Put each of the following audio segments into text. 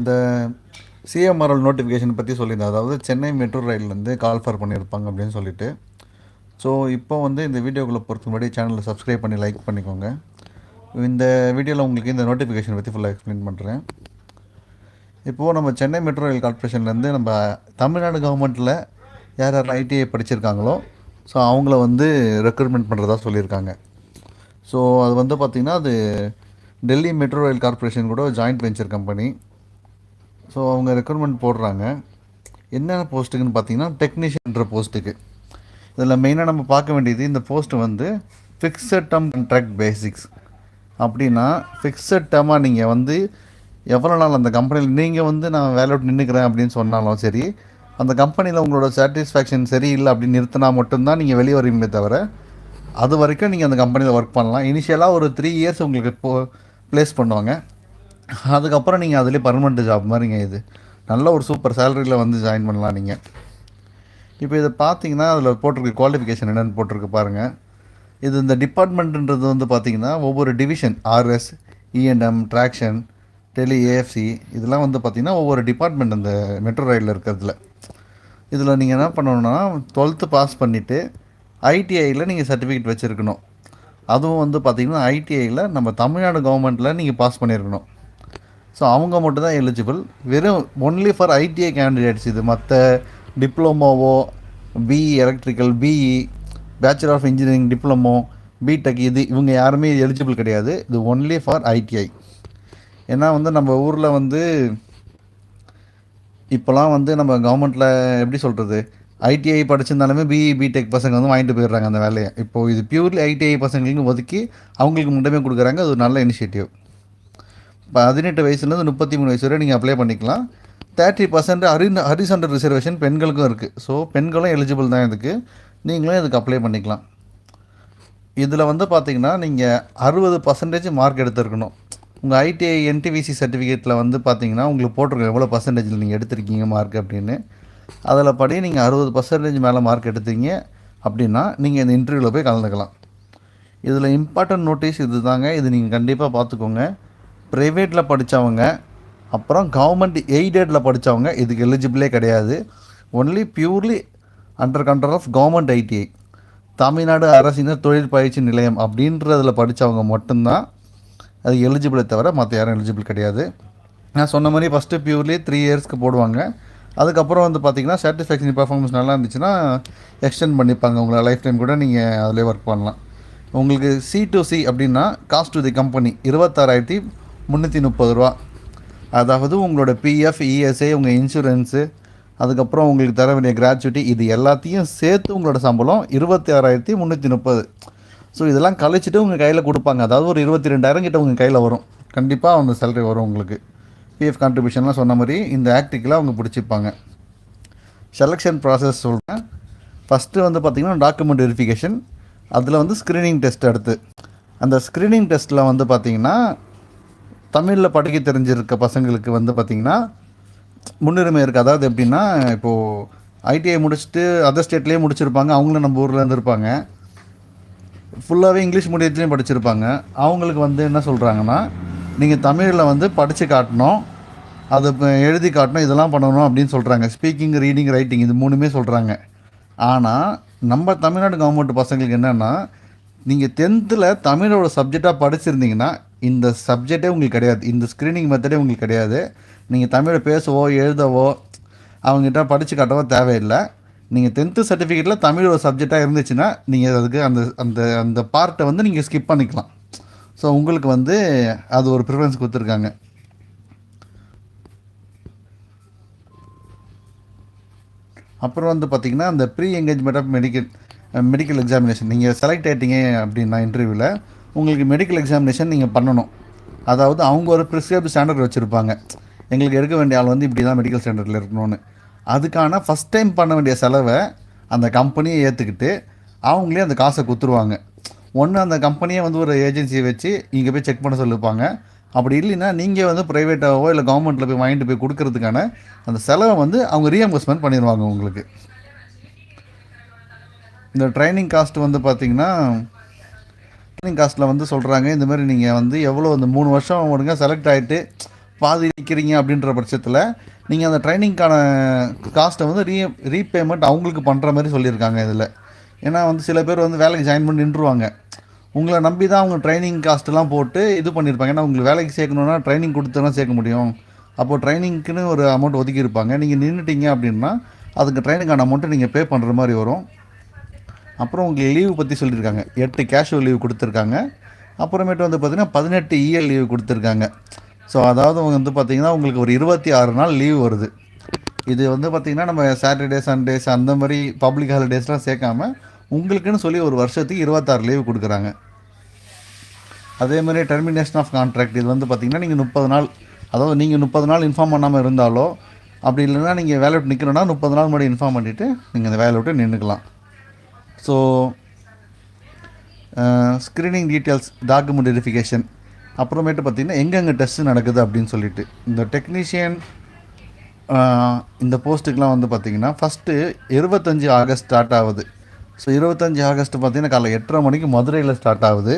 இந்த CMRL notification பற்றி சொல்லியிருந்தேன். அதாவது சென்னை மெட்ரோ ரயில்லேருந்து கால் ஃபார் பண்ணியிருப்பாங்க அப்படின்னு சொல்லிட்டு. ஸோ இப்போ வந்து இந்த வீடியோக்குள்ளே பொறுத்த முன்னாடி சேனலை சப்ஸ்கிரைப் பண்ணி லைக் பண்ணிக்கோங்க. இந்த வீடியோவில் உங்களுக்கு இந்த நோட்டிஃபிகேஷன் பற்றி ஃபுல்லாக எக்ஸ்பிளைன் பண்ணுறேன் இப்போது நம்ம சென்னை மெட்ரோ ரயில் கார்பரேஷன்லேருந்து நம்ம தமிழ்நாடு கவர்மெண்ட்டில் யார் யார் ஐடிஐ படிச்சிருக்காங்களோ ஸோ அவங்கள வந்து ரெக்ரூட்மெண்ட் பண்ணுறதா சொல்லியிருக்காங்க. ஸோ அது வந்து பார்த்திங்கன்னா அது டெல்லி மெட்ரோ ரயில் கார்பரேஷன் கூட ஜாயிண்ட் வெஞ்சர் கம்பெனி ஸோ அவங்க ரெக்ரூட்மெண்ட் போடுறாங்க. என்னென்ன போஸ்ட்டுக்குன்னு பார்த்தீங்கன்னா டெக்னீஷியன்ற போஸ்ட்டுக்கு இதில் மெயினாக நம்ம பார்க்க வேண்டியது இந்த போஸ்ட் வந்து ஃபிக்ஸட் டேர்ம் கான்ட்ராக்ட் பேசிக்ஸ் அப்படின்னா ஃபிக்ஸட் டேர்மாக நீங்கள் வந்து எவ்வளோ நாள் அந்த கம்பெனியில் நீங்கள் வந்து நான் வேலை விட்டு நின்றுக்கிறேன் அப்படின்னு சொன்னாலும் சரி அந்த கம்பெனியில் உங்களோட சாட்டிஸ்ஃபேக்ஷன் சரியில்லை அப்படின்னு நிறுத்தினா மட்டும்தான் நீங்கள் வெளியே வருவீங்களே தவிர அது வரைக்கும் நீங்கள் அந்த கம்பெனியில் ஒர்க் பண்ணலாம். இனிஷியலாக ஒரு த்ரீ இயர்ஸ் உங்களுக்கு போ ப்ளேஸ் பண்ணுவாங்க. அதுக்கப்புறம் நீங்கள் அதிலே பர்மனெண்ட் ஜாப் மாதிரிங்க இது. நல்ல ஒரு சூப்பர் சேலரியில் வந்து ஜாயின் பண்ணலாம் நீங்கள் இப்போ இதை பார்த்தீங்கன்னா அதில் போட்டிருக்க குவாலிஃபிகேஷன் என்னென்னு போட்டிருக்கு பாருங்கள் இது இந்த டிபார்ட்மெண்ட்டுன்றது வந்து பார்த்திங்கன்னா ஒவ்வொரு division RS ENM traction tele AFC இதெல்லாம் வந்து பார்த்திங்கன்னா ஒவ்வொரு டிபார்ட்மெண்ட் அந்த மெட்ரோ ரயிலில் இருக்கிறதுல. இதில் நீங்கள் என்ன பண்ணணும்னா டுவெல்த்து பாஸ் பண்ணிவிட்டு ஐடிஐயில் நீங்கள் சர்டிஃபிகேட் வச்சுருக்கணும். அதுவும் வந்து பார்த்திங்கன்னா ஐடிஐயில் நம்ம தமிழ்நாடு கவர்மெண்ட்டில் நீங்கள் பாஸ் பண்ணியிருக்கணும் ஸோ அவங்க மட்டும் தான் எலிஜிபிள் வெறும் ஒன்லி ஃபார் ஐடிஐ கேண்டிடேட்ஸ் இது. மற்ற டிப்ளமோவோ BE electrical BE bachelor of engineering diploma BTech இது இவங்க யாருமே எலிஜிபிள் கிடையாது. இது ஒன்லி ஃபார் ஐடிஐ ஏன்னா வந்து நம்ம ஊரில் வந்து இப்போலாம் வந்து நம்ம கவர்மெண்ட்டில் எப்படி சொல்கிறது ஐடிஐ படிச்சிருந்தாலுமே பிஇ பிடெக் பசங்க வந்து வாங்கிட்டு போயிடுறாங்க அந்த வேலையை. இப்போது இது பியூர்லி ஐடிஐ பசங்களுக்கு ஒதுக்கி அவங்களுக்கு மட்டுமே கொடுக்குறாங்க. அது ஒரு நல்ல இனிஷியேட்டிவ் பதினெட்டு வயசுலேருந்து முப்பத்தி மூணு வயசு வரை நீங்கள் அப்ளை பண்ணிக்கலாம். தேர்ட்டி பர்சன்ட் ஹரி ஹரிசண்டர் ரிசர்வேஷன் பெண்களுக்கும் இருக்குது ஸோ பெண்களும் எலிஜிபிள் தான் இதுக்கு. நீங்களும் இதுக்கு அப்ளை பண்ணிக்கலாம். இதில் வந்து பார்த்தீங்கன்னா நீங்கள் அறுபது பர்சன்டேஜ் மார்க் எடுத்திருக்கணும். உங்கள் ஐடிஐ என்டிவிசி சர்டிஃபிகேட்டில் வந்து பார்த்தீங்கன்னா உங்களுக்கு போட்டிருக்கோம் எவ்வளோ பர்சன்டேஜில் நீங்கள் எடுத்திருக்கீங்க மார்க் அப்படின்னு. அதில் படி நீங்கள் அறுபது பர்சன்டேஜ் மேலே மார்க் எடுத்தீங்க அப்படின்னா நீங்கள் இந்த இன்டர்வியூவில் போய் கலந்துக்கலாம். இதில் இம்பார்ட்டன்ட் நோட்டீஸ் இது தாங்க. இது நீங்கள் கண்டிப்பாக பார்த்துக்கோங்க. ப்ரைவேட்டில் படித்தவங்க அப்புறம் கவர்மெண்ட் எய்டடில் படித்தவங்க இதுக்கு எலிஜிபிளே கிடையாது. Only purely under control of government ITI Tamil Nadu அரசினர் தொழில் பயிற்சி நிலையம் அப்படின்றதில் படித்தவங்க மட்டும்தான் அது எலிஜிபிளை தவிர மற்ற யாரும் எலிஜிபிள் கிடையாது. நான் சொன்ன மாதிரி ஃபஸ்ட்டு பியூர்லி த்ரீ இயர்ஸ்க்கு போடுவாங்க. அதுக்கப்புறம் வந்து பார்த்திங்கன்னா சாட்டிஸ்ஃபேக்ஷன் பர்ஃபார்மன்ஸ் நல்லா இருந்துச்சுன்னா எக்ஸ்டெண்ட் பண்ணிப்பாங்க. உங்களை லைஃப் டைம் கூட நீங்கள் அதிலே ஒர்க் பண்ணலாம். உங்களுக்கு சி டு சி அப்படின்னா காஸ்ட் டு தி கம்பெனி இருபத்தாறாயிரத்தி முந்நூற்றி முப்பது ரூபா. அதாவது உங்களோட பிஎஃப் இஎஸ்ஐ உங்கள் இன்சூரன்ஸு அதுக்கப்புறம் உங்களுக்கு தர வேண்டிய கிராச்சுவிட்டி இது எல்லாத்தையும் சேர்த்து உங்களோட சம்பளம் இருபத்தி ஆறாயிரத்தி முந்நூற்றி முப்பது. ஸோ இதெல்லாம் கழிச்சிட்டு உங்கள் கையில் கொடுப்பாங்க. அதாவது ஒரு இருபத்தி ரெண்டாயிரம் கிட்ட உங்கள் கையில் வரும். கண்டிப்பாக அந்த சேலரி வரும் உங்களுக்கு. பிஎஃப் கான்ட்ரிபியூஷன்லாம் சொன்ன மாதிரி இந்த ஆக்டிக்கில் அவங்க பிடிச்சிப்பாங்க. செலெக்ஷன் ப்ராசஸ் சொல்கிறேன் ஃபஸ்ட்டு வந்து பார்த்திங்கன்னா டாக்குமெண்ட் வெரிஃபிகேஷன் அதில் வந்து ஸ்க்ரீனிங் டெஸ்ட் அடுத்து. அந்த ஸ்க்ரீனிங் டெஸ்ட்டில் வந்து பார்த்திங்கன்னா தமிழில் படிக்க தெரிஞ்சிருக்க பசங்களுக்கு வந்து பார்த்திங்கன்னா முன்னுரிமை இருக்குது அதாவது எப்படின்னா இப்போது ஐடிஐ முடிச்சுட்டு அதர் ஸ்டேட்லேயே முடிச்சிருப்பாங்க. அவங்களும் நம்ம ஊரில் இருந்திருப்பாங்க ஃபுல்லாகவே இங்கிலீஷ் மீடியத்துலேயும் படிச்சிருப்பாங்க. அவங்களுக்கு வந்து என்ன சொல்கிறாங்கன்னா நீங்கள் தமிழில் வந்து படித்து காட்டணும். அதை இப்போ எழுதி காட்டணும். இதெல்லாம் பண்ணணும் அப்படின்னு சொல்கிறாங்க ஸ்பீக்கிங் ரீடிங் ரைட்டிங் இது மூணுமே சொல்கிறாங்க ஆனால் நம்ம தமிழ்நாடு கவர்மெண்ட் பசங்களுக்கு என்னென்னா நீங்கள் டென்த்தில் தமிழோட சப்ஜெக்டாக படிச்சிருந்தீங்கன்னா இந்த சப்ஜெக்டே உங்களுக்கு கிடையாது. இந்த ஸ்க்ரீனிங் மெத்தடே உங்களுக்கு கிடையாது. நீங்கள் தமிழை பேசவோ எழுதவோ அவங்ககிட்ட படித்து காட்டவோ தேவையில்லை. நீங்கள் டென்த்து சர்டிஃபிகேட்டில் தமிழ் ஒரு சப்ஜெக்டாக இருந்துச்சுன்னா நீங்கள் அதுக்கு அந்த அந்த அந்த பார்ட்டை வந்து நீங்கள் ஸ்கிப் பண்ணிக்கலாம். ஸோ உங்களுக்கு வந்து அது ஒரு ப்ரிஃபரன்ஸ் கொடுத்துருக்காங்க. அப்புறம் வந்து பார்த்திங்கன்னா அந்த pre engagement of medical medical examination நீங்கள் செலக்ட் ஆகிட்டீங்க அப்படின்னா இன்டர்வியூவில் உங்களுக்கு மெடிக்கல் எக்ஸாமினேஷன் நீங்கள் பண்ணணும். அதாவது அவங்க ஒரு ப்ரிஸ்கிரைப் ஸ்டாண்டர்ட் வச்சுருப்பாங்க. எங்களுக்கு எடுக்க வேண்டிய ஆள் வந்து இப்படி தான் மெடிக்கல் ஸ்டாண்டர்டில் இருக்கணும்னு. அதுக்கான ஃபஸ்ட் டைம் பண்ண வேண்டிய செலவை அந்த கம்பெனியை ஏற்றுக்கிட்டு அவங்களே அந்த காசை கொடுத்துருவாங்க ஒன்று அந்த கம்பெனியை வந்து ஒரு ஏஜென்சியை வச்சு இங்கே போய் செக் பண்ண சொல்லியிருப்பாங்க அப்படி இல்லைன்னா நீங்கள் வந்து ப்ரைவேட்டாகவோ இல்லை கவர்மெண்ட்டில் போய் வாங்கிட்டு போய் கொடுக்கறதுக்கான அந்த செலவை வந்து அவங்க ரீஎம்பர்ஸ்மெண்ட் பண்ணிடுவாங்க உங்களுக்கு. இந்த ட்ரைனிங் காஸ்ட் வந்து பார்த்திங்கன்னா ட்ரைனிங் காஸ்ட்டில் வந்து சொல்கிறாங்க இந்த மாதிரி நீங்கள் வந்து எவ்வளோ இந்த மூணு வருஷம் ஒழுங்காக செலக்ட் ஆகிட்டு பாதி நிற்கிறீங்க அப்படின்ற பட்சத்தில் நீங்கள் அந்த ட்ரைனிங்க்கான காஸ்ட்டை வந்து ரீ ரீபேமெண்ட் அவங்களுக்கு பண்ணுற மாதிரி சொல்லியிருக்காங்க இதில். ஏன்னா வந்து சில பேர் வந்து வேலைக்கு ஜாயின் பண்ணி நின்றுவாங்க உங்களை நம்பி தான் அவங்க ட்ரைனிங் காஸ்ட்டெல்லாம் போட்டு இது பண்ணியிருப்பாங்க. ஏன்னா உங்களுக்கு வேலைக்கு சேர்க்கணுன்னா ட்ரைனிங் கொடுத்து தான் சேர்க்க முடியும். அப்போது ட்ரைனிங்க்குன்னு ஒரு அமௌண்ட் ஒதுக்கியிருப்பாங்க. நீங்கள் நின்றுட்டீங்க அப்படின்னா அதுக்கு ட்ரைனிங்கான அமௌண்ட்டை நீங்கள் பே பண்ணுற மாதிரி வரும். அப்புறம் உங்களுக்கு லீவு பற்றி சொல்லியிருக்காங்க. எட்டு கேஷுவல் லீவ் கொடுத்துருக்காங்க. அப்புறமேட்டு வந்து பார்த்திங்கன்னா பதினெட்டு இஎல் லீவு கொடுத்துருக்காங்க. ஸோ அதாவது வந்து பார்த்திங்கன்னா உங்களுக்கு ஒரு இருபத்தி ஆறு நாள் லீவ் வருது. இது வந்து பார்த்திங்கன்னா நம்ம சாட்டர்டே சண்டேஸ் அந்த மாதிரி பப்ளிக் ஹாலிடேஸ்லாம் சேர்க்காம உங்களுக்குன்னு சொல்லி ஒரு வருஷத்துக்கு இருபத்தாறு லீவு கொடுக்குறாங்க. அதே மாதிரி டெர்மினேஷன் ஆஃப் கான்ட்ராக்ட் இது வந்து பார்த்திங்கன்னா நீங்கள் முப்பது நாள் அதாவது நீங்கள் முப்பது நாள் இன்ஃபார்ம் பண்ணாமல் இருந்தாலோ அப்படி இல்லைன்னா நீங்கள் வேலை விட்டு நிற்கணும்னா முப்பது நாள் முன்னாடி இன்ஃபார்ம் பண்ணிவிட்டு நீங்கள் அந்த வேலை விட்டு நின்றுக்கலாம் so screening details document verification அப்புறமேட்டு பார்த்திங்கன்னா எங்கெங்கே டெஸ்ட் நடக்குது அப்படின்னு சொல்லிட்டு. இந்த டெக்னீஷியன் uh, இந்த போஸ்ட்டுக்கெலாம் வந்து பார்த்திங்கன்னா ஃபஸ்ட்டு இருபத்தஞ்சி ஆகஸ்ட் ஸ்டார்ட் ஆகுது. ஸோ இருபத்தஞ்சி ஆகஸ்ட் பார்த்திங்கன்னா காலை எட்டரை மணிக்கு மதுரையில் ஸ்டார்ட் ஆகுது.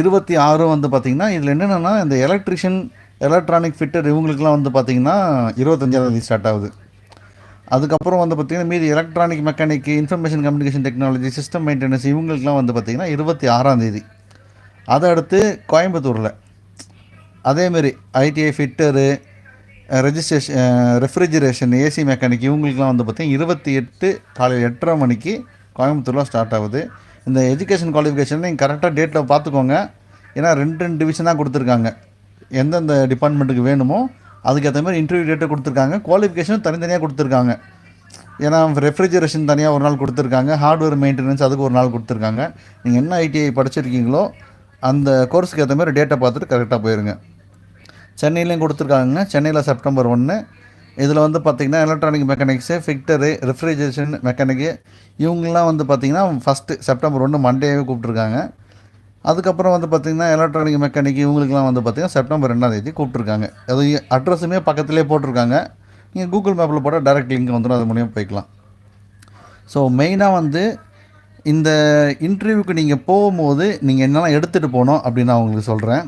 இருபத்தி ஆறு வந்து பார்த்திங்கன்னா இதில் என்னென்னா இந்த எலக்ட்ரிஷியன் எலக்ட்ரானிக் ஃபிட்டர் இவங்களுக்குலாம் வந்து பார்த்திங்கன்னா இருபத்தஞ்சாந்தேதி ஸ்டார்ட் ஆகுது. அதுக்கப்புறம் வந்து பார்த்திங்கன்னா மீதி electronic mechanic information communication technology system maintenance இவங்களுக்குலாம் வந்து பார்த்திங்கன்னா இருபத்தி ஆறாம் தேதி. அதை அடுத்து கோயம்புத்தூரில். அதேமாரி ITI fitter registration refrigeration AC mechanic இவங்களுக்குலாம் வந்து பார்த்திங்கன்னா இருபத்தி எட்டு காலையில் எட்டரை மணிக்கு கோயம்புத்தூரில் ஸ்டார்ட் ஆகுது. இந்த எஜுகேஷன் குவாலிஃபிகேஷன் நீங்கள் கரெக்டாக டேட்டில் பார்த்துக்கோங்க. ஏன்னா ரெண்டு ரெண்டு டிவிஷன் தான் கொடுத்துருக்காங்க. எந்தெந்த டிபார்ட்மெண்ட்டுக்கு வேணுமோ அதுக்கேற்ற மாதிரி இன்டர்வியூ டேட்டை கொடுத்துருக்காங்க. குவாலிஃபிகேஷனும் தனித்தனியாக கொடுத்துருக்காங்க. ஏன்னா ரெஃப்ரிஜரேஷன் தனியாக ஒரு நாள் கொடுத்துருக்காங்க. ஹார்ட்வேர் மெயின்டெனன்ஸ் அதுக்கு ஒரு நாள் கொடுத்துருக்காங்க. நீங்கள் என்ன ஐடிஐ படிச்சிருக்கீங்களோ அந்த கோர்ஸுக்கு ஏற்ற மாதிரி டேட்டை பார்த்துட்டு கரெக்டாக போயிருங்க. சென்னையிலையும் கொடுத்துருக்காங்க சென்னையில் செப்டம்பர் ஒன்று இதில் வந்து பார்த்திங்கன்னா electronic mechanics fitter refrigeration mechanic இவங்கெல்லாம் வந்து பார்த்திங்கன்னா ஃபஸ்ட்டு செப்டம்பர் ஒன்று மண்டேவே கூப்பிட்ருக்காங்க அதுக்கப்புறம் வந்து பார்த்திங்கன்னா எலக்ட்ரானிக் மெக்கானிக் இவங்களுக்குலாம் வந்து பார்த்திங்கன்னா செப்டம்பர் ரெண்டாம் தேதி கூப்பிட்ருக்காங்க அது அட்ரஸுமே பக்கத்துலேயே போட்டிருக்காங்க. நீங்கள் கூகுள் மேப்பில் போட்டால் டைரக்ட் லிங்க் வந்துடும் அது மூலியம் போய்க்கலாம். ஸோ மெயினாக வந்து இந்த இன்டர்வியூக்கு நீங்கள் போகும்போது நீங்கள் என்னெல்லாம் எடுத்துகிட்டு போகணும் அப்படின்னு நான் உங்களுக்கு சொல்கிறேன்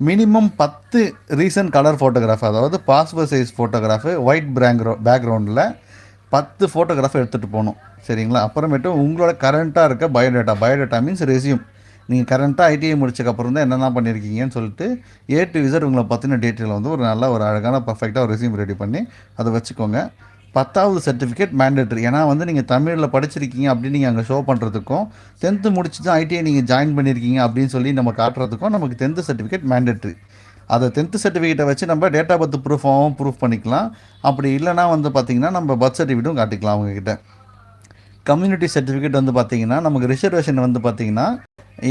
மினிமம் பத்து ரீசன்ட் கலர் ஃபோட்டோகிராஃப் அதாவது பாஸ்போர்ட் சைஸ் ஃபோட்டோகிராஃபு ஒயிட் பேக்ரௌ பேக்ரவுண்டில் பத்து ஃபோட்டோகிராஃப் எடுத்துகிட்டு போகணும் சரிங்களா? அப்புறமேட்டு உங்களோட கரண்ட்டாக இருக்க பயோடேட்டா பயோடேட்டா மீன்ஸ் ரெசியூம் நீங்கள் கரண்ட்டாக ஐடிஐ முடிச்சக்கப்புறம் தான் என்னென்ன பண்ணியிருக்கீங்கன்னு சொல்லிட்டு ஏ டு விசட் உங்களை பற்றின டீட்டெயில் வந்து ஒரு நல்ல ஒரு அழகான பர்ஃபெக்டாக ஒரு ரெசியூம் ரெடி பண்ணி அதை வச்சுக்கோங்க. பத்தாவது சர்டிஃபிகேட் மேண்டேட்ரி ஏன்னா வந்து நீங்கள் தமிழில் படிச்சிருக்கீங்க அப்படின்னு நீங்கள் அங்கே ஷோ பண்ணுறதுக்கும் டென்த்து முடிச்சு தான் ஐடிஐ நீங்கள் ஜாயின் பண்ணியிருக்கீங்க அப்படின்னு சொல்லி நம்ம காட்டுறதுக்கும் நமக்கு டென்த்து சர்டிஃபிகேட் மேண்டேட்ரி அதை டென்த்து சர்டிஃபிகேட்டை வச்சு நம்ம டேட்டா பர்த் ப்ரூஃபாகவும் ப்ரூஃப் பண்ணிக்கலாம். அப்படி இல்லைனா வந்து பார்த்திங்கன்னா நம்ம பர்த் சர்டிஃபிகேட்டும் காட்டிக்கலாம் அவங்கக்கிட்ட கம்யூனிட்டி சர்டிஃபிகேட் வந்து பார்த்திங்கன்னா நமக்கு ரிசர்வேஷன் வந்து பார்த்திங்கன்னா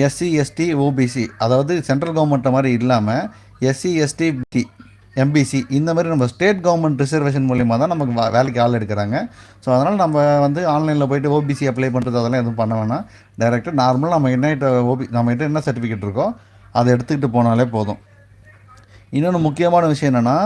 எஸ்சி எஸ்டி ஓபிசி அதாவது சென்ட்ரல் கவர்மெண்ட்டை மாதிரி இல்லாமல் எஸ்சி எஸ்டி பிடி எம்பிசி இந்த மாதிரி நம்ம ஸ்டேட் கவர்மெண்ட் ரிசர்வேஷன் மூலிமா தான் நமக்கு வேலைக்கு ஆள் எடுக்கிறாங்க. ஸோ அதனால் நம்ம வந்து ஆன்லைனில் போயிட்டு ஓபிசி அப்ளை பண்ணுறது அதெல்லாம் எதுவும் பண்ண வேணாம். டேரெக்டாக நார்மலாக நம்ம என்ன ஓபி நம்மகிட்ட என்ன சர்டிஃபிகேட் இருக்கோ அதை எடுத்துக்கிட்டு போனாலே போதும். இன்னொன்று முக்கியமான விஷயம் என்னென்னா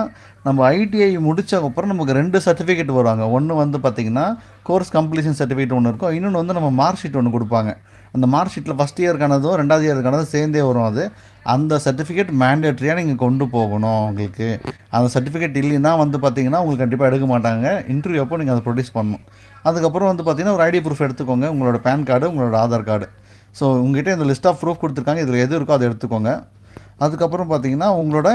நம்ம ஐடிஐ முடிச்சக்கப்புறம் நமக்கு ரெண்டு சர்டிஃபிகேட் வருவாங்க. ஒன்று வந்து பார்த்திங்கன்னா கோர்ஸ் கம்ப்ளீஷன் சர்டிஃபிகேட் ஒன்று இருக்கும். இன்னொன்று வந்து நம்ம மார்க் ஷீட் ஒன்று கொடுப்பாங்க. அந்த மார்க் ஷீட்டில் ஃபஸ்ட் இயருக்கானதும் ரெண்டாவது இயருக்கானதும் சேர்ந்தே வரும் அது. அந்த சர்டிஃபிகேட் மேண்டேட்ரியாக நீங்கள் கொண்டு போகணும் உங்களுக்கு. அந்த சர்டிஃபிகேட் இல்லைன்னா வந்து பார்த்தீங்கன்னா உங்களுக்கு கண்டிப்பாக எடுக்க மாட்டாங்க. இன்டர்வியூ அப்போ நீங்கள் அதை ப்ரொடியூஸ் பண்ணணும். அதுக்கப்புறம் வந்து பார்த்தீங்கன்னா ஒரு ஐடி ப்ரூஃப் எடுத்துக்கோங்க. உங்களோட பேன் கார்டு உங்களோட ஆதார் கார்டு ஸோ உங்ககிட்ட இந்த லிஸ்ட் ஆஃப் ப்ரூஃப் கொடுத்துருக்காங்க. இதில் எது இருக்கோ அதை எடுத்துக்கோங்க. அதுக்கப்புறம் பார்த்தீங்கன்னா உங்களோட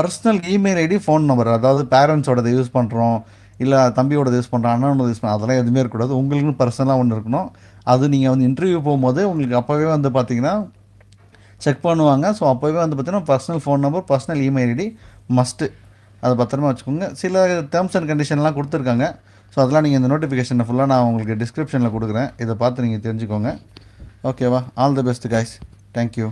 personal email ID phone number அதாவது பேரண்ட்ஸோடது யூஸ் பண்ணுறோம் இல்லை தம்பியோடது யூஸ் பண்ணுறோம் அண்ணனோட யூஸ் பண்ணுறோம் அதெல்லாம் எதுவுமே இருக்கக்கூடாது. உங்களுக்குன்னு பர்சனலாக ஒன்று இருக்கணும். அது நீங்கள் வந்து இன்டர்வியூ போகும்போது உங்களுக்கு அப்போவே வந்து பார்த்தீங்கன்னா செக் பண்ணுவாங்க. ஸோ அப்போவே வந்து பார்த்தீங்கன்னா personal phone number personal email ID must அதை பத்திரமா வச்சுக்கோங்க. சில டேர்ம்ஸ் அண்ட் கண்டிஷன்லாம் கொடுத்துருக்காங்க. ஸோ அதெல்லாம் நீங்கள் இந்த நோட்டிஃபிகேஷனை ஃபுல்லாக நான் உங்களுக்கு டிஸ்கிரிப்ஷனில் கொடுக்குறேன். இதை பார்த்து நீங்கள் தெரிஞ்சுக்கோங்க. ஓகேவா all the best guys thank you